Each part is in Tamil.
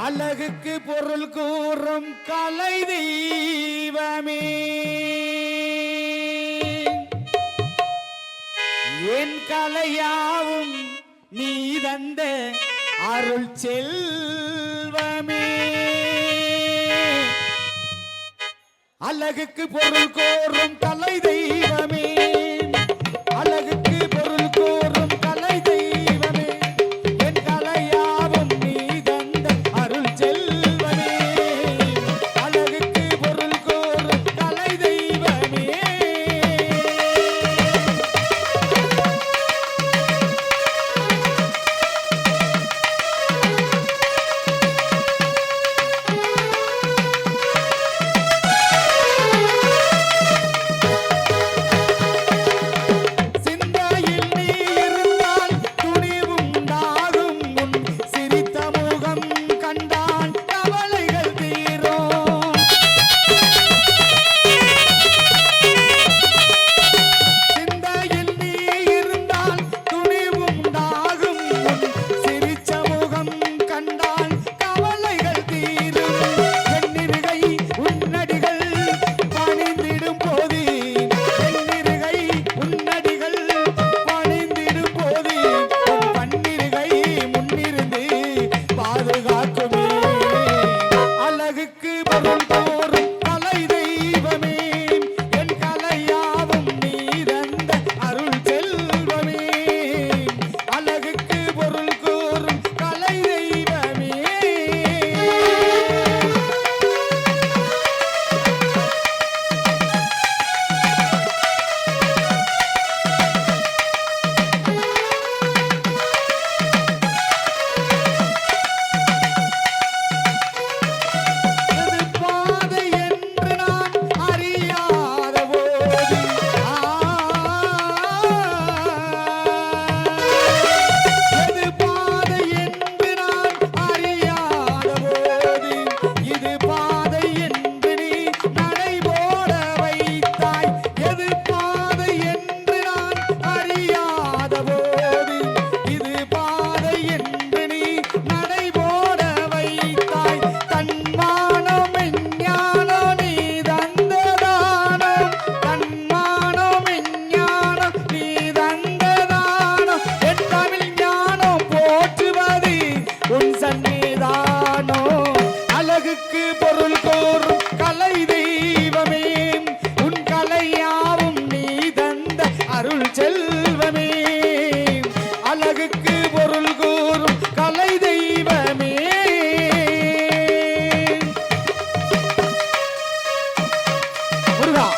அழகுக்கு பொருள் கூறும் கலை தெய்வமே. என் கலையாவும் நீ தந்த அருள் செல்வமே. அழகுக்கு பொருள் கோரும் கலை தெய்வமே. அருள் செல்வமே. அழகுக்கு பொருள் கூறும் கலை தெய்வமே. முருகா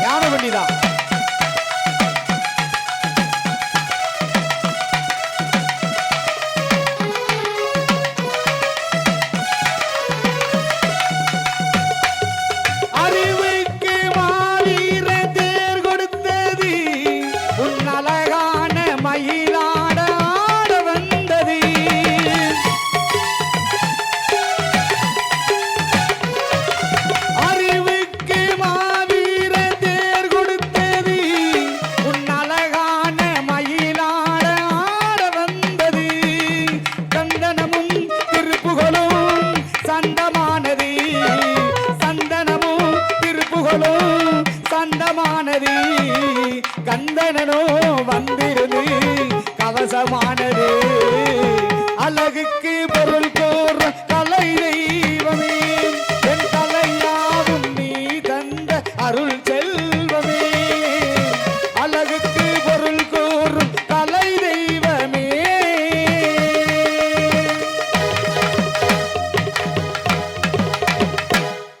ஞான கந்தமானதி கந்தனோ வந்து